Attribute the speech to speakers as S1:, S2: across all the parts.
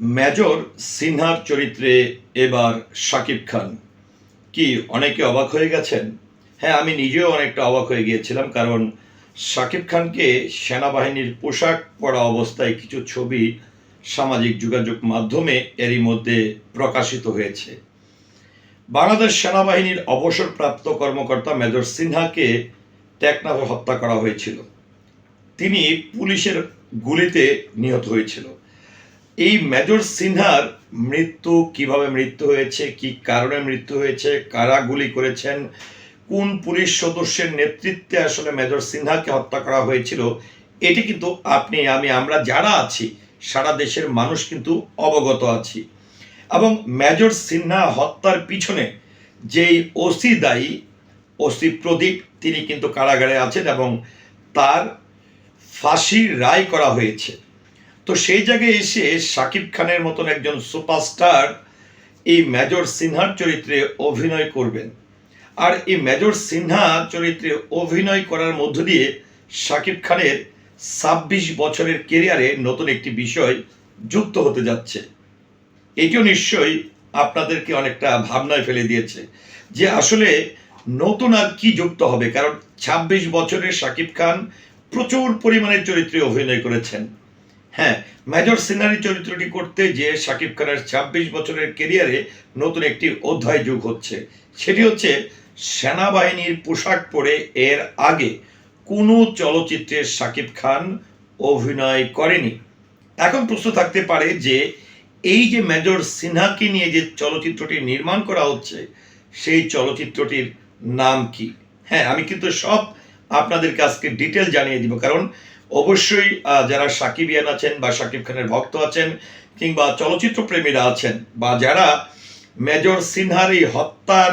S1: Major সিনহার চরিত্রে এবার শাকিব খান। কি, অনেকে অবাক হয়ে গেছেন? হ্যাঁ আমি নিজেও অনেকটা অবাক হয়ে গিয়েছিলাম, কারণ শাকিব খানকে সেনাবাহিনীর পোশাক পরা অবস্থায় কিছু ছবি সামাজিক যোগাযোগ মাধ্যমে এরই মধ্যে প্রকাশিত হয়েছে। বাংলাদেশ সেনাবাহিনীর অবসরপ্রাপ্ত কর্মকর্তা মেজর সিনহাকে টেকনাফে হত্যা করা হয়েছিল। তিনি পুলিশের গুলিতে নিহত হয়েছিল। এই মেজর সিনহার মৃত্যু কীভাবে মৃত্যু হয়েছে, কি কারণে মৃত্যু হয়েছে, কারা গুলি করেছেন, কোন পুলিশ সদস্যের নেতৃত্বে আসলে মেজর সিনহাকে হত্যা করা হয়েছিল, এটি কিন্তু আপনি, আমি, আমরা যারা আছি, সারা দেশের মানুষ কিন্তু অবগত আছি। এবং মেজর সিনহা হত্যার পিছনে যেই ওসি দায়ী, ওসি প্রদীপ, তিনি কিন্তু কারাগারে আছেন এবং তার ফাঁসির রায় করা হয়েছে। তো সেই জায়গায় এসে শাকিব খানের মতন একজন সুপারস্টার এই মেজর সিনহার চরিত্রে অভিনয় করবেন। আর এই মেজর সিনহা চরিত্রে অভিনয় করার মধ্য দিয়ে শাকিব খানের ছাব্বিশ বছরের কেরিয়ারে নতুন একটি বিষয় যুক্ত হতে যাচ্ছে। এটিও নিশ্চয়ই আপনাদেরকে অনেকটা ভাবনায় ফেলে দিয়েছে যে আসলে নতুন আর কি যুক্ত হবে, কারণ ছাব্বিশ বছরের শাকিব খান প্রচুর পরিমাণে চরিত্রে অভিনয় করেছেন। হ্যাঁ মেজর সিনারি চরিত্রটি করতে যে শাকিব খানের ছাব্বিশ বছরের কেরিয়ারে নতুন একটি অধ্যায় যুগ হচ্ছে। সেটি হচ্ছে সেনাবাহিনীর পোশাক পরে এর আগে কোনো চলচ্চিত্রে শাকিব খান অভিনয় করেনি। এখন প্রশ্ন থাকতে পারে যে এই যে মেজর সিনহাকে নিয়ে যে চলচ্চিত্রটি নির্মাণ করা হচ্ছে, সেই চলচ্চিত্রটির নাম কি? হ্যাঁ আমি কিন্তু সব আপনাদেরকে আজকে ডিটেল জানিয়ে দিব, কারণ অবশ্যই যারা সাকিবিয়ান আছেন বা সাকিব খানের ভক্ত আছেন কিংবা চলচ্চিত্র প্রেমীরা আছেন বা যারা মেজর সিনহার এই হত্যার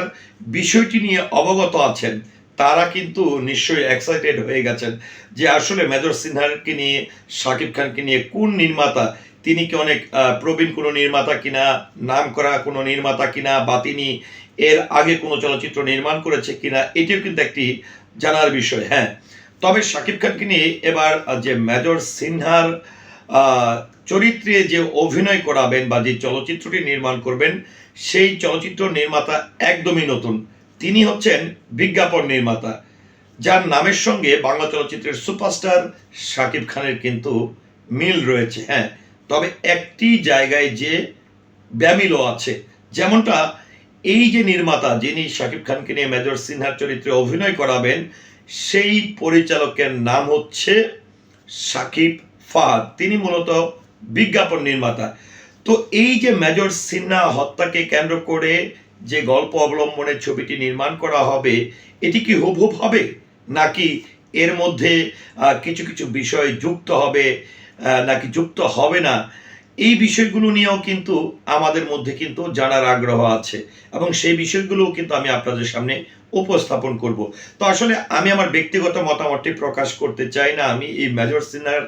S1: বিষয়টি নিয়ে অবগত আছেন, তারা কিন্তু নিশ্চয়ই এক্সাইটেড হয়ে গেছেন যে আসলে মেজর সিনহারকে নিয়ে, সাকিব খানকে নিয়ে কোন নির্মাতা, তিনি কি অনেক প্রবীণ কোনো নির্মাতা কিনা নাম করা কোনো নির্মাতা কিনা, বা তিনি এর আগে কোনো চলচ্চিত্র নির্মাণ করেছে কিনা, এটিও কিন্তু একটি জানার বিষয়। হ্যাঁ তবে শাকিব খানকে নিয়ে এবার যে মেজর সিনহার চরিত্রে যে অভিনয় করাবেন বা যে চলচ্চিত্রটি নির্মাণ করবেন, সেই চলচ্চিত্র নির্মাতা একদমই নতুন। তিনি হচ্ছেন বিজ্ঞাপন নির্মাতা, যার নামের সঙ্গে বাংলা চলচ্চিত্রের সুপারস্টার শাকিব খানের কিন্তু মিল রয়েছে। হ্যাঁ তবে একটি জায়গায় যে ব্যামিলও আছে, যেমনটা এই যে নির্মাতা যিনি শাকিব খানকে নিয়ে মেজর সিনহার চরিত্রে অভিনয় করাবেন সেই পরিচালকের নাম হচ্ছে সাকিব ফাহাদ। তিনি মূলত বিজ্ঞাপন নির্মাতা। তো এই যে মেজর সিনহা হত্যাকে কেন্দ্র করে যে গল্প অবলম্বনে ছবিটি নির্মাণ করা হবে, এটি কি হুবহুব হবে? নাকি এর মধ্যে কিছু কিছু বিষয় যুক্ত হবে নাকি যুক্ত হবে না? এই বিষয়গুলো নিয়েও কিন্তু আমাদের মধ্যে কিন্তু জানার আগ্রহ আছে। এবং সেই বিষয়গুলোও কিন্তু আমি আপনাদের সামনে উপস্থাপন করব। তো আসলে আমি আমার ব্যক্তিগত মতামতটি প্রকাশ করতে চাই না। আমি এই মেজর সিনহার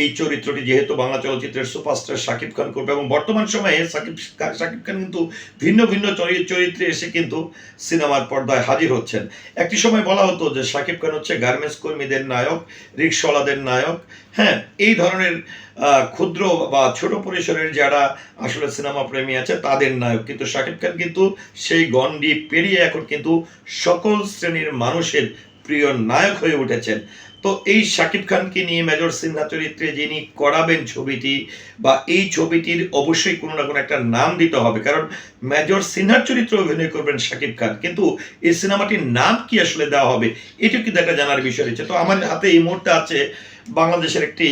S1: এই চরিত্রটি যেহেতু বাংলা চলচ্চিত্রের সুপারস্টার শাকিব খান করবে এবং বর্তমান সময়ে সাকিব শাকিব খান কিন্তু ভিন্ন ভিন্ন চরিত্রে এসে কিন্তু সিনেমার পর্দায় হাজির হচ্ছেন। একটি সময় বলা হতো যে শাকিব খান হচ্ছে গার্মেন্টস কর্মীদের নায়ক রিক্সাওয়ালাদের নায়ক। হ্যাঁ এই ধরনের ক্ষুদ্র বা ছোট পরিসরের যারা আসলে সিনেমা প্রেমী আছে তাদের নায়ক। কিন্তু শাকিব খান কিন্তু সেই গণ্ডি পেরিয়ে এখন কিন্তু সকল শ্রেণির মানুষের প্রিয় নায়ক হয়ে উঠেছেন। তো এই শাকিব খানকে নিয়ে মেজর সিনহা চরিত্রে যিনি করাবেন ছবিটি, বা এই ছবিটির অবশ্যই কোনো না কোনো একটা নাম দিতে হবে, কারণ মেজর সিনহার চরিত্রে অভিনয় করবেন শাকিব খান। কিন্তু এই সিনেমাটির নাম কি আসলে দেওয়া হবে এটা কিন্তু একটা জানার বিষয় রয়েছে। তো আমার হাতে এই মুহূর্তে আছে বাংলাদেশের একটি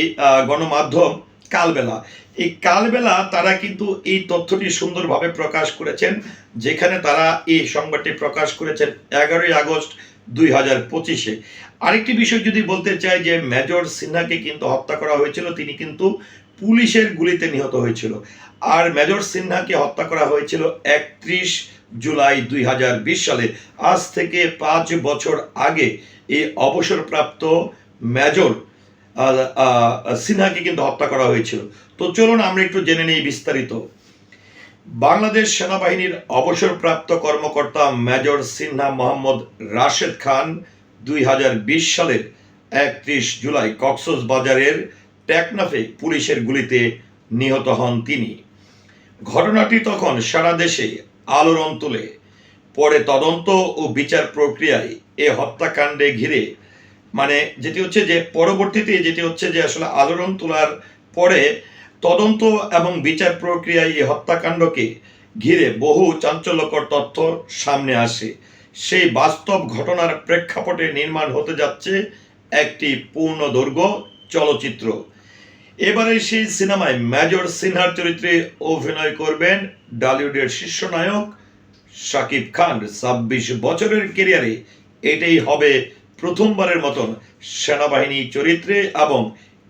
S1: গণমাধ্যম কালবেলা। এই কালবেলা তারা কিন্তু এই তথ্যটি সুন্দরভাবে প্রকাশ করেছেন, যেখানে তারা এই সংবাদটি প্রকাশ করেছেন এগারোই আগস্ট দুই হাজার পঁচিশে। আরেকটি বিষয় যদি বলতে চাই যে মেজর সিনহাকে কিন্তু হত্যা করা হয়েছিল, তিনি কিন্তু পুলিশের গুলিতে নিহত হয়েছিল। আর মেজর সিনহাকে হত্যা করা হয়েছিল একত্রিশ জুলাই দুই হাজার বিশ সালে। আজ থেকে পাঁচ বছর আগে এই অবসরপ্রাপ্ত মেজর সিনহাকে কিন্তু হত্যা করা হয়েছিল। তো চলুন আমরা একটু জেনে নিই বিস্তারিত। বাংলাদেশ সেনাবাহিনীর অবসরপ্রাপ্ত কর্মকর্তা মেজর সিনহা মোহাম্মদ রাশেদ খান দুই হাজার বিশ সালের একত্রিশ জুলাই কক্সস বাজারের টেকনাফে পুলিশের গুলিতে নিহত হন তিনি। ঘটনাটি তখন সারা দেশে আলোড়ন তোলে। পরে তদন্ত ও বিচার প্রক্রিয়ায় এ হত্যাকাণ্ডে ঘিরে মানে যেটি হচ্ছে যে পরবর্তীতে যেটি হচ্ছে যে আসলে আলোড়ন তোলার পরে তদন্ত এবং বিচার প্রক্রিয়ায় এই হত্যাকাণ্ডকে ঘিরে বহু চাঞ্চল্যকর তথ্য সামনে আসে। সেই বাস্তব ঘটনার প্রেক্ষাপটে নির্মাণ হতে যাচ্ছে একটি পূর্ণদৈর্ঘ্য চলচ্চিত্র। এবারে সেই সিনেমায় মেজর সিনহার চরিত্রে অভিনয় করবেন ডালিউডের শীর্ষ নায়ক শাকিব খান। ছাব্বিশ বছরের কেরিয়ারে এটাই হবে প্রথমবারের মতন সেনাবাহিনী চরিত্রে এবং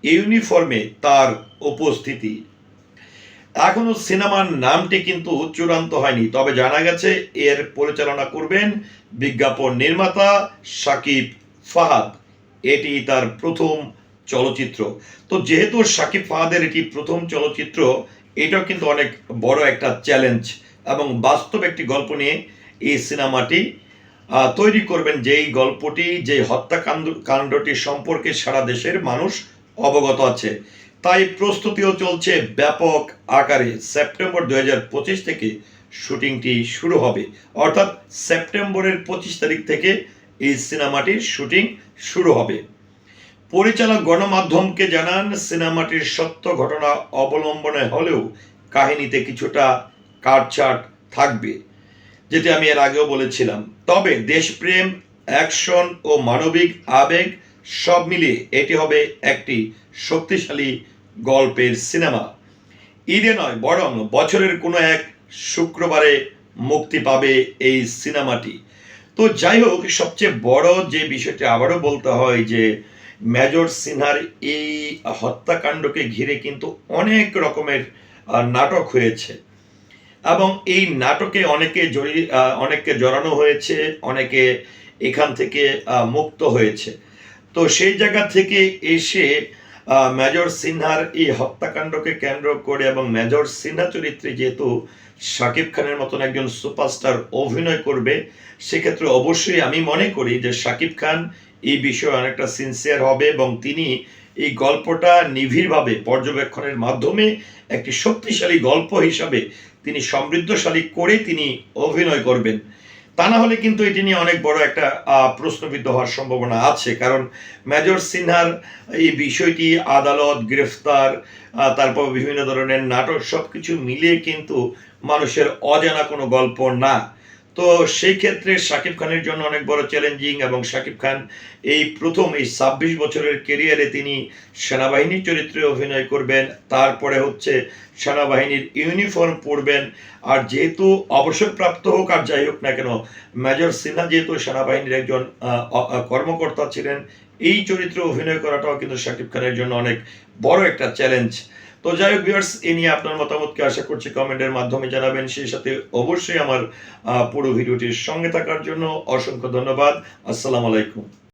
S1: ইউনিফর্মে তার উপস্থিতি। এখনও সিনেমার নামটি কিন্তু চূড়ান্ত হয়নি, তবে জানা গেছে এর পরিচালনা করবেন বিজ্ঞাপন নির্মাতা সাকিব ফাহাদ। এটি তার প্রথম চলচ্চিত্র। তো যেহেতু সাকিব ফাহাদের এটি প্রথম চলচ্চিত্র, এটাও কিন্তু অনেক বড় একটা চ্যালেঞ্জ এবং বাস্তব একটি গল্প নিয়ে এই সিনেমাটি তৈরি করবেন যেই গল্পটি যে হত্যাকাণ্ড, কাণ্ডটি সম্পর্কে সারা দেশের মানুষ অবগত আছে। তাই প্রস্তুতিও চলছে ব্যাপক আকারে। সেপ্টেম্বর দু থেকে শুটিংটি শুরু হবে। অর্থাৎ সেপ্টেম্বরের পঁচিশ তারিখ থেকে এই সিনেমাটির শুটিং শুরু হবে। পরিচালক গণমাধ্যমকে জানান, সিনেমাটির সত্য ঘটনা অবলম্বনে হলেও কাহিনীতে কিছুটা কাটছাট থাকবে। যেটি আমি এর আগেও বলেছিলাম। তবে দেশপ্রেম, অ্যাকশন ও মানবিক আবেগ সব মিলিয়ে এটি হবে একটি শক্তিশালী গল্পের সিনেমা। ঈদে নয়, বরং বছরের কোনো এক শুক্রবারে মুক্তি পাবে এই সিনেমাটি। তো যাই হোক, সবচেয়ে বড় যে বিষয়টি আবারও বলতে হয় যে, মেজর সিনহার এই হত্যাকাণ্ডকে ঘিরে কিন্তু অনেক রকমের নাটক হয়েছে। এবং এই নাটকে অনেকে আহ, অনেককে জড়ানো হয়েছে অনেকে এখান থেকে মুক্ত হয়েছে। তো সেই জায়গা থেকে এসে মেজর সিনহার এই হত্যাকাণ্ডকে কেন্দ্র করে এবং মেজর সিনহা চরিত্রে যেহেতু শাকিব খানের মতন একজন সুপারস্টার অভিনয় করবে সেক্ষেত্রে অবশ্যই আমি মনে করি যে শাকিব খান এই বিষয়ে অনেকটা সিনসিয়ার হবে এবং তিনি এই গল্পটা নিবিড়ভাবে পর্যবেক্ষণের মাধ্যমে একটি শক্তিশালী গল্প হিসাবে তিনি সমৃদ্ধশালী করে তিনি অভিনয় করবেন। তা না হলে কিন্তু এটি নিয়ে অনেক বড় একটা প্রশ্নবিদ্ধ হওয়ার সম্ভাবনা আছে। কারণ মেজর সিনহার এই বিষয়টি, আদালত, গ্রেফতার তারপর বিভিন্ন ধরনের নাটক সব কিছু মিলিয়ে কিন্তু মানুষের অজানা কোনো গল্প না। তো সেই ক্ষেত্রে শাকিব খানের জন্য অনেক বড় চ্যালেঞ্জিং এবং শাকিব খান এই প্রথম এই ছাব্বিশ বছরের কেরিয়ারে তিনি সেনাবাহিনীর চরিত্রে অভিনয় করবেন, তারপরে হচ্ছে সেনাবাহিনীর ইউনিফর্ম পরবেন। আর যেহেতু অবসরপ্রাপ্ত হোক আর যাই হোক না কেন মেজর সিনহা যেহেতু সেনাবাহিনীর একজন কর্মকর্তা ছিলেন, এই চরিত্রে অভিনয় করাটাও কিন্তু শাকিব খানের জন্য অনেক বড় একটা চ্যালেঞ্জ তো যাই হোক ভিউয়ার্স এ নিয়ে আপনার মতামতকে আশা করছি কমেন্টের মাধ্যমে জানাবেন। সেই সাথে অবশ্যই আমার পুরো ভিডিওটির সঙ্গে থাকার জন্য অসংখ্য ধন্যবাদ। আসসালাম আলাইকুম।